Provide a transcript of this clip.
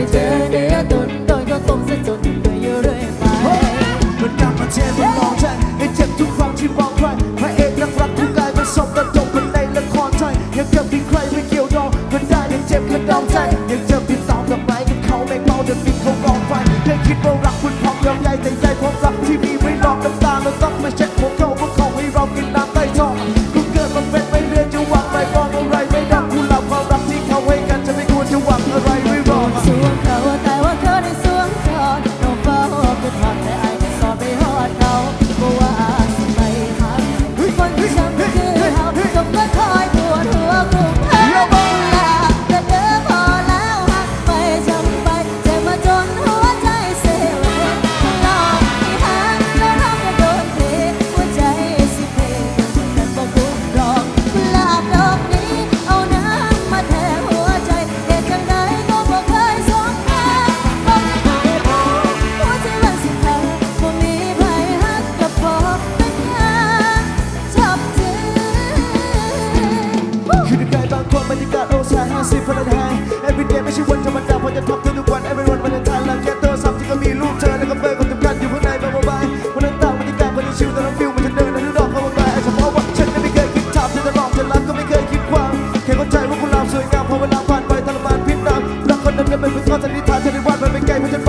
ให้เจอเดือดตุนตนก็ต้มซะจนเปื่อยเรื่อยไปมันนำมาเจ็บมันมองใจให้เจ็บทุกครั้งที่มองใครพระเอกนักรักทุกกายประสบกระจกคนในละครไทยยังเกับพิงใครไม่เกี่ยว คนละทาง every day ไม่ใช่วันธรรมดาเพราะจะทำทุกวัน every วันวันทางเราแค่โทรศัพท์ที่ก็มีรูปเธอแล้วก็เบอร์คนสำกัญอยู่ข้างในบางบายวันนั้นต่างบรรยากาศวันนี้ชิลแต่เราฟิลมันจะเดินในทุกดอกเข้ามาไกเฉพาะว่าฉันไม่เคยคิดทำจะหลอกจะรักก็ไม่เคยคิดความแค่เข้าใจว่าคนเราสวยงามพอเวลาผ่านไปทรมานพิษดำรักคนนั้นก็เป็นเพียงข้อสันนิษฐานฉันได้วาดมันเป็นไกลเพราะฉัน